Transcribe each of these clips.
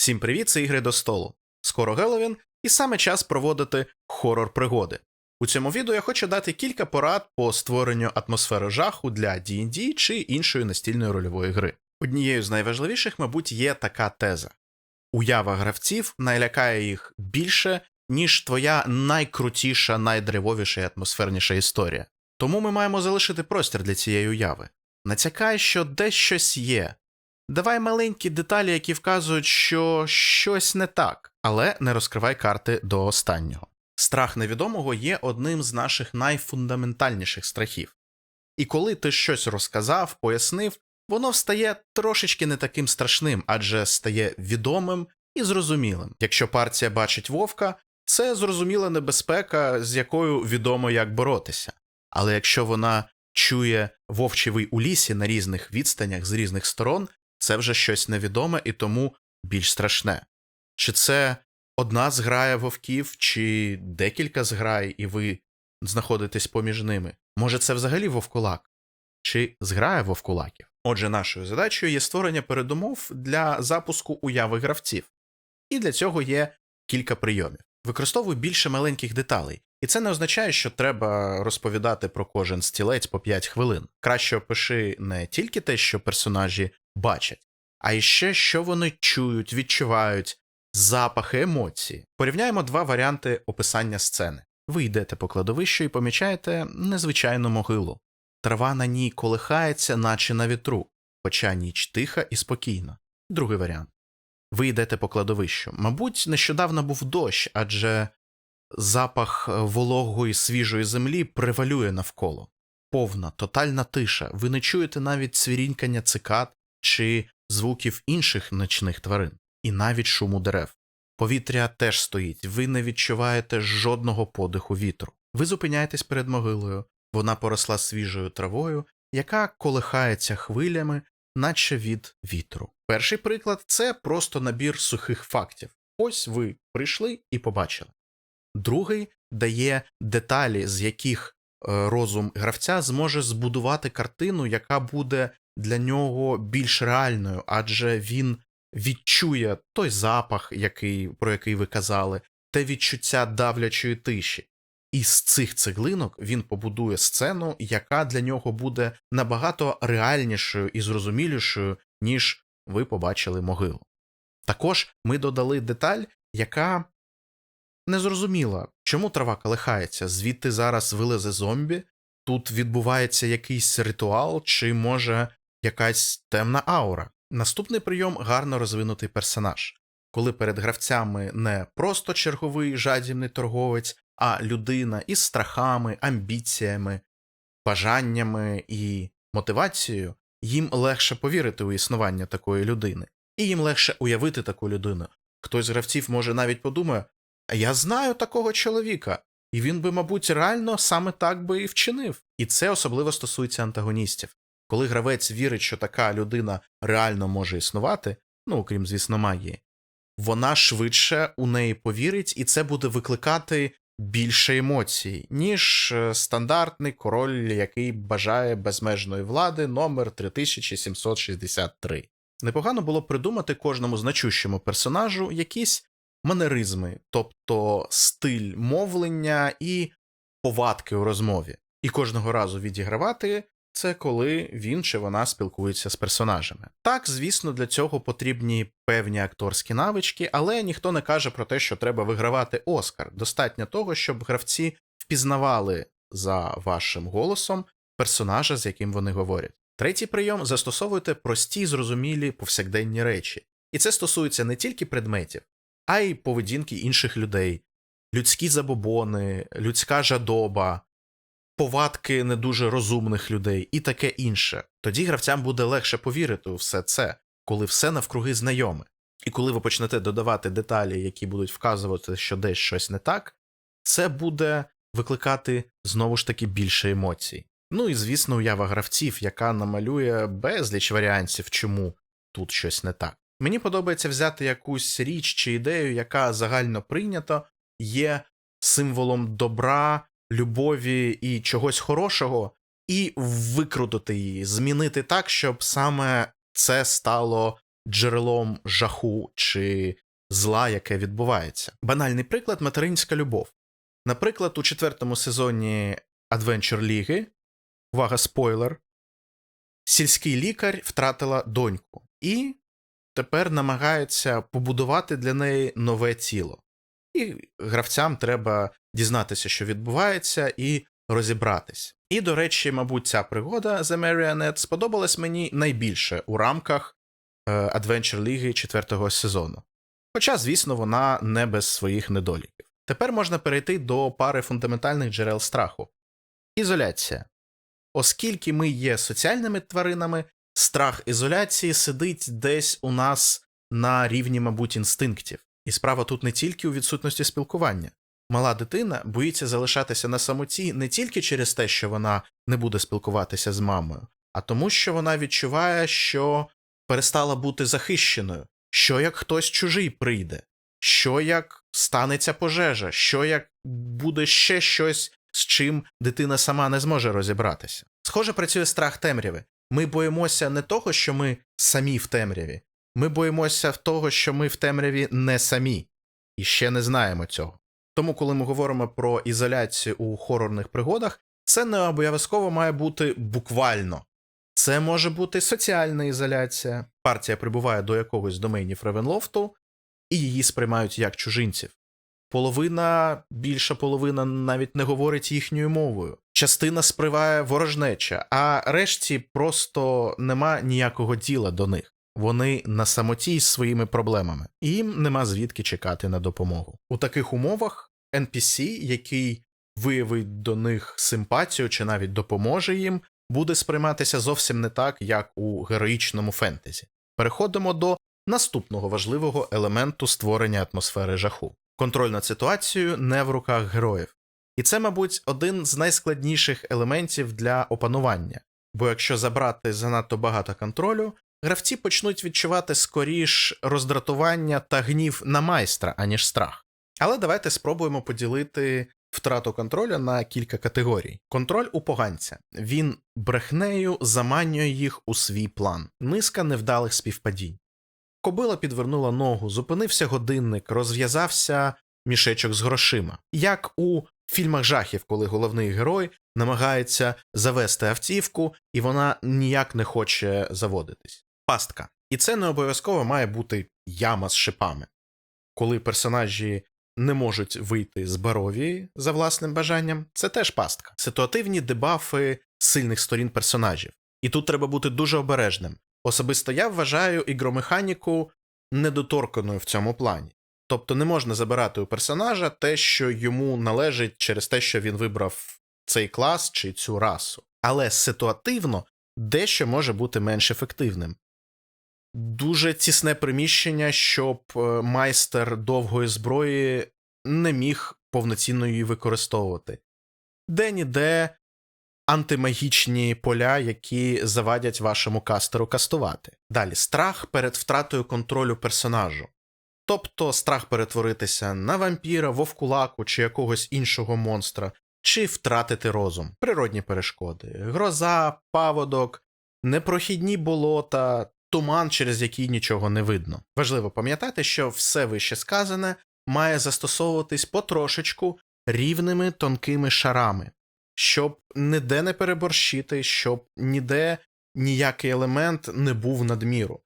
Всім привіт, це ігри до столу. Скоро Геловін, і саме час проводити хорор пригоди. У цьому відео я хочу дати кілька порад по створенню атмосфери жаху для D&D чи іншої настільної рольової гри. Однією з найважливіших, мабуть, є така теза: уява гравців налякає їх більше, ніж твоя найкрутіша, найдревовіша і атмосферніша історія. Тому ми маємо залишити простір для цієї уяви. Натякай, що десь щось є, Давай маленькі деталі, які вказують, що щось не так, але не розкривай карти до останнього. Страх невідомого є одним з наших найфундаментальніших страхів. І коли ти щось розказав, пояснив, воно встає трошечки не таким страшним, адже стає відомим і зрозумілим. Якщо партія бачить вовка, це зрозуміла небезпека, з якою відомо як боротися. Але якщо вона чує вовчевий у лісі на різних відстанях з різних сторон, це вже щось невідоме і тому більш страшне. Чи це одна зграя вовків, чи декілька зграй, і ви знаходитесь поміж ними? Може, це взагалі вовкулак? Чи зграя вовкулаків? Отже, нашою задачею є створення передумов для запуску уяви гравців, і для цього є кілька прийомів. Використовуй більше маленьких деталей, і це не означає, що треба розповідати про кожен стілець по 5 хвилин. Краще опиши не тільки те, що персонажі бачать, а іще що вони чують, відчувають, запахи, емоції. Порівняємо два варіанти описання сцени. Ви йдете по кладовищу і помічаєте незвичайну могилу. Трава на ній колихається, наче на вітру, хоча ніч тиха і спокійна. Другий варіант. Ви йдете по кладовищу. Мабуть, нещодавно був дощ, адже запах вологої свіжої землі превалює навколо. Повна, тотальна тиша. Ви не чуєте навіть цвірінькання цикад чи звуків інших ночних тварин, і навіть шуму дерев. Повітря теж стоїть, ви не відчуваєте жодного подиху вітру. Ви зупиняєтесь перед могилою, вона поросла свіжою травою, яка колихається хвилями, наче від вітру. Перший приклад це просто набір сухих фактів. Ось ви прийшли і побачили. Другий дає деталі, з яких е, розум гравця зможе збудувати картину, яка буде для нього більш реальною, адже він відчує той запах, який, про який ви казали, те відчуття давлячої тиші. І з цих цеглинок він побудує сцену, яка для нього буде набагато реальнішою і зрозумілішою, ніж ви побачили могилу. Також ми додали деталь, яка незрозуміла, чому трава колихається, звідти зараз вилезе зомбі, тут відбувається якийсь ритуал, чи може якась темна аура. Наступний прийом гарно розвинутий персонаж, коли перед гравцями не просто черговий жадібний торговець, а людина із страхами, амбіціями, бажаннями і мотивацією, їм легше повірити у існування такої людини, і їм легше уявити таку людину. Хтось з гравців може навіть подумає, я знаю такого чоловіка, і він би, мабуть, реально саме так би і вчинив. І це особливо стосується антагоністів. Коли гравець вірить, що така людина реально може існувати, ну окрім, звісно, магії, вона швидше у неї повірить, і це буде викликати більше емоцій, ніж е, стандартний король, який бажає безмежної влади номер 3763. Непогано було придумати кожному значущому персонажу якісь манеризми, тобто стиль мовлення і повадки у розмові, і кожного разу відігравати це коли він чи вона спілкується з персонажами. Так, звісно, для цього потрібні певні акторські навички, але ніхто не каже про те, що треба вигравати Оскар. Достатньо того, щоб гравці впізнавали за вашим голосом персонажа, з яким вони говорять. Третій прийом застосовуйте прості зрозумілі повсякденні речі. І це стосується не тільки предметів, а й поведінки інших людей, людські забобони, людська жадоба, повадки не дуже розумних людей і таке інше. Тоді гравцям буде легше повірити у все це, коли все навкруги знайоме. І коли ви почнете додавати деталі, які будуть вказувати, що десь щось не так, це буде викликати знову ж таки більше емоцій. Ну і звісно, уява гравців, яка намалює безліч варіантів, чому тут щось не так. Мені подобається взяти якусь річ чи ідею, яка загально прийнята, є символом добра, любові і чогось хорошого, і викрутити її, змінити так, щоб саме це стало джерелом жаху чи зла, яке відбувається. Банальний приклад материнська любов. Наприклад, у четвертому сезоні Adventure Ліги, увага, спойлер, сільський лікар втратила доньку і тепер намагається побудувати для неї нове тіло. І гравцям треба дізнатися, що відбувається, і розібратись. І, до речі, мабуть, ця пригода The Marionette сподобалась мені найбільше у рамках е, Adventure Ліги четвертого сезону. Хоча, звісно, вона не без своїх недоліків. Тепер можна перейти до пари фундаментальних джерел страху. Ізоляція. Оскільки ми є соціальними тваринами, страх ізоляції сидить десь у нас на рівні, мабуть, інстинктів. І справа тут не тільки у відсутності спілкування. Мала дитина боїться залишатися на самоті не тільки через те, що вона не буде спілкуватися з мамою, а тому, що вона відчуває, що перестала бути захищеною, що як хтось чужий прийде, що як станеться пожежа, що як буде ще щось, з чим дитина сама не зможе розібратися. Схоже, працює страх темряви. Ми боїмося не того, що ми самі в темряві, ми боїмося того, що ми в темряві не самі, і ще не знаємо цього. Тому, коли ми говоримо про ізоляцію у хорорних пригодах, це не обов'язково має бути буквально. Це може бути соціальна ізоляція. Партія прибуває до якогось доменів Ревенлофту, і її сприймають як чужинців. Половина, більша половина навіть не говорить їхньою мовою. Частина сприває ворожнеча, а решті просто нема ніякого діла до них. Вони на самоті з своїми проблемами, і їм нема звідки чекати на допомогу. У таких умовах NPC, який виявить до них симпатію чи навіть допоможе їм, буде сприйматися зовсім не так, як у героїчному фентезі. Переходимо до наступного важливого елементу створення атмосфери жаху. Контроль над ситуацією не в руках героїв. І це, мабуть, один з найскладніших елементів для опанування, бо якщо забрати занадто багато контролю, гравці почнуть відчувати скоріш роздратування та гнів на майстра, аніж страх. Але давайте спробуємо поділити втрату контролю на кілька категорій. Контроль у поганця. Він брехнею заманює їх у свій план, низка невдалих співпадінь. Кобила підвернула ногу, зупинився годинник, розв'язався мішечок з грошима. Як у фільмах жахів, коли головний герой намагається завести автівку, і вона ніяк не хоче заводитись. Пастка. І це не обов'язково має бути яма з шипами. Коли персонажі не можуть вийти з баровії за власним бажанням, це теж пастка. Ситуативні дебафи сильних сторін персонажів. І тут треба бути дуже обережним. Особисто я вважаю ігромеханіку недоторканою в цьому плані. Тобто не можна забирати у персонажа те, що йому належить через те, що він вибрав цей клас чи цю расу. Але ситуативно дещо може бути менш ефективним. Дуже тісне приміщення, щоб е, майстер довгої зброї не міг повноцінно її використовувати. Де ніде антимагічні поля, які завадять вашому кастеру кастувати. Далі страх перед втратою контролю персонажу. Тобто страх перетворитися на вампіра, вовкулаку чи якогось іншого монстра, чи втратити розум, природні перешкоди, гроза, паводок, непрохідні болота, туман, через який нічого не видно. Важливо пам'ятати, що все вище сказане має застосовуватись потрошечку рівними тонкими шарами, щоб ніде не переборщити, щоб ніде ніякий елемент не був надміру.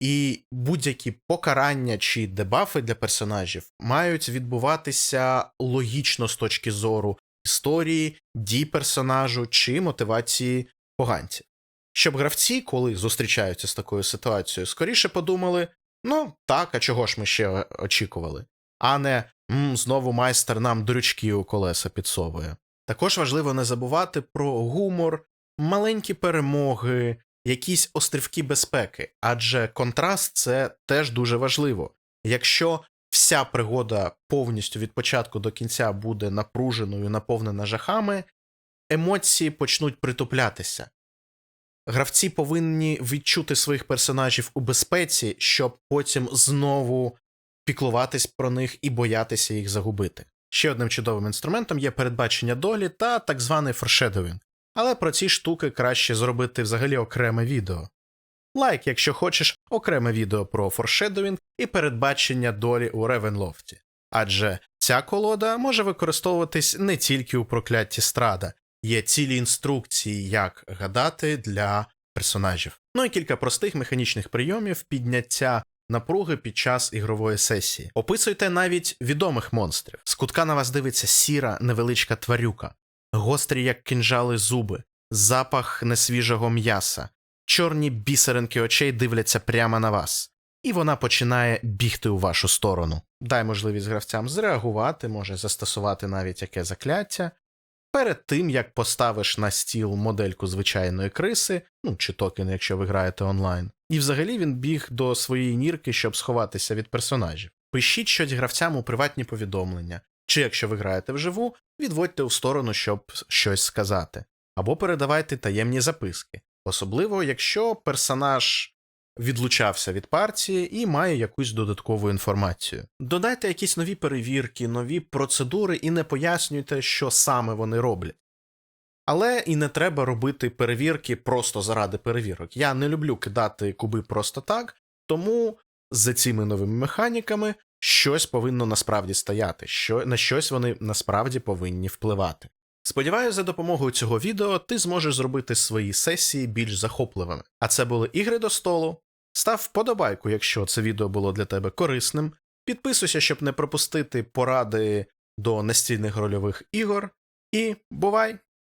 І будь-які покарання чи дебафи для персонажів мають відбуватися логічно з точки зору історії, дій персонажу чи мотивації поганців. Щоб гравці, коли зустрічаються з такою ситуацією, скоріше подумали: ну так, а чого ж ми ще очікували, а не М, знову майстер нам дрючки у колеса підсовує. Також важливо не забувати про гумор, маленькі перемоги, якісь острівки безпеки, адже контраст це теж дуже важливо. Якщо вся пригода повністю від початку до кінця буде напруженою, наповнена жахами, емоції почнуть притуплятися. Гравці повинні відчути своїх персонажів у безпеці, щоб потім знову піклуватись про них і боятися їх загубити. Ще одним чудовим інструментом є передбачення долі та так званий форшедовінг, але про ці штуки краще зробити взагалі окреме відео. Лайк, якщо хочеш окреме відео про форшедовінг і передбачення долі у Ревенлофті. Адже ця колода може використовуватись не тільки у прокляті страда, є цілі інструкції, як гадати для персонажів. Ну і кілька простих механічних прийомів підняття напруги під час ігрової сесії. Описуйте навіть відомих монстрів. З кутка на вас дивиться сіра невеличка тварюка, гострі, як кинжали зуби, запах несвіжого м'яса, чорні бісеринки очей дивляться прямо на вас. І вона починає бігти у вашу сторону. Дай можливість гравцям зреагувати, може застосувати навіть яке закляття. Перед тим як поставиш на стіл модельку звичайної криси, ну чи токен, якщо ви граєте онлайн, і взагалі він біг до своєї нірки, щоб сховатися від персонажів. Пишіть щось гравцям у приватні повідомлення, чи якщо ви граєте вживу, відводьте у сторону, щоб щось сказати, або передавайте таємні записки, особливо якщо персонаж відлучався від партії і має якусь додаткову інформацію. Додайте якісь нові перевірки, нові процедури і не пояснюйте, що саме вони роблять. Але і не треба робити перевірки просто заради перевірок. Я не люблю кидати куби просто так, тому за цими новими механіками щось повинно насправді стояти, що, на щось вони насправді повинні впливати. Сподіваюся, за допомогою цього відео ти зможеш зробити свої сесії більш захопливими. А це були ігри до столу. Став вподобайку, якщо це відео було для тебе корисним. Підписуйся, щоб не пропустити поради до настільних рольових ігор. І бувай!